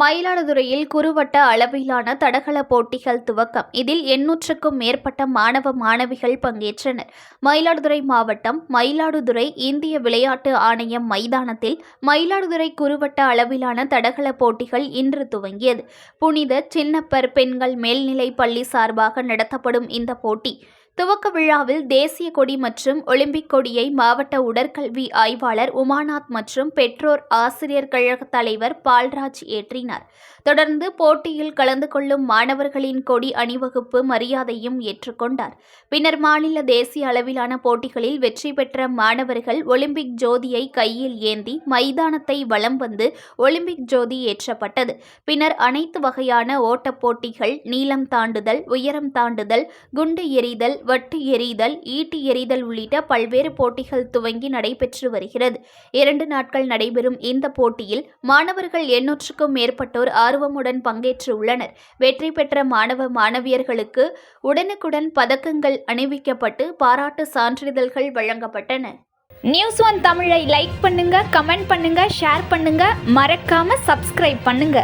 மயிலாடுதுறையில் குறுவட்ட அளவிலான தடகள போட்டிகள் துவக்கம். இதில் எண்ணூற்றுக்கும் மேற்பட்ட மாணவ மாணவிகள் பங்கேற்றனர். மயிலாடுதுறை மாவட்டம் மயிலாடுதுறை இந்திய விளையாட்டு ஆணையம் மைதானத்தில் மயிலாடுதுறை குறுவட்ட அளவிலான தடகள போட்டிகள் இன்று துவங்கியது. புனித சின்னப்பர் பெண்கள் மேல்நிலை பள்ளி சார்பாக நடத்தப்படும் இந்த போட்டி துவக்க விழாவில் தேசிய கொடி மற்றும் ஒலிம்பிக் கொடியை மாவட்ட உடற்கல்வி ஆய்வாளர் உமாநாத் மற்றும் பெற்றோர் ஆசிரியர் கழக தலைவர் பால்ராஜ் ஏற்றினார். தொடர்ந்து போட்டியில் கலந்து கொள்ளும் மாணவர்களின் கொடி அணிவகுப்பு மரியாதையும் ஏற்றுக்கொண்டார் பின்னர் மாநில தேசிய அளவிலான போட்டிகளில் வெற்றி பெற்ற மாணவர்கள் ஒலிம்பிக் ஜோதியை கையில் ஏந்தி மைதானத்தை வலம் வந்து ஒலிம்பிக் ஜோதி ஏற்றப்பட்டது. பின்னர் அனைத்து வகையான ஓட்டப் போட்டிகள் நீளம் தாண்டுதல் உயரம் தாண்டுதல் குண்டு எறிதல் வட்டு எறிதல் ஈட்டி எறிதல் உள்ளிட்ட பல்வேறு போட்டிகள் துவங்கி நடைபெற்று வருகிறது. இரண்டு நாட்கள் நடைபெறும் இந்த போட்டியில் மாணவர்கள் எண்ணூற்றுக்கும் மேற்பட்டோர் ஆர்வமுடன் பங்கேற்று உள்ளனர் வெற்றி பெற்ற மாணவ மாணவியர்களுக்கு உடனுக்குடன் பதக்கங்கள் அணிவிக்கப்பட்டு பாராட்டு சான்றிதழ்கள் வழங்கப்பட்டன. நியூஸ் ஒன் தமிழை லைக் பண்ணுங்க கமெண்ட் பண்ணுங்க ஷேர் பண்ணுங்க. மறக்காம சப்ஸ்கிரைப் பண்ணுங்க.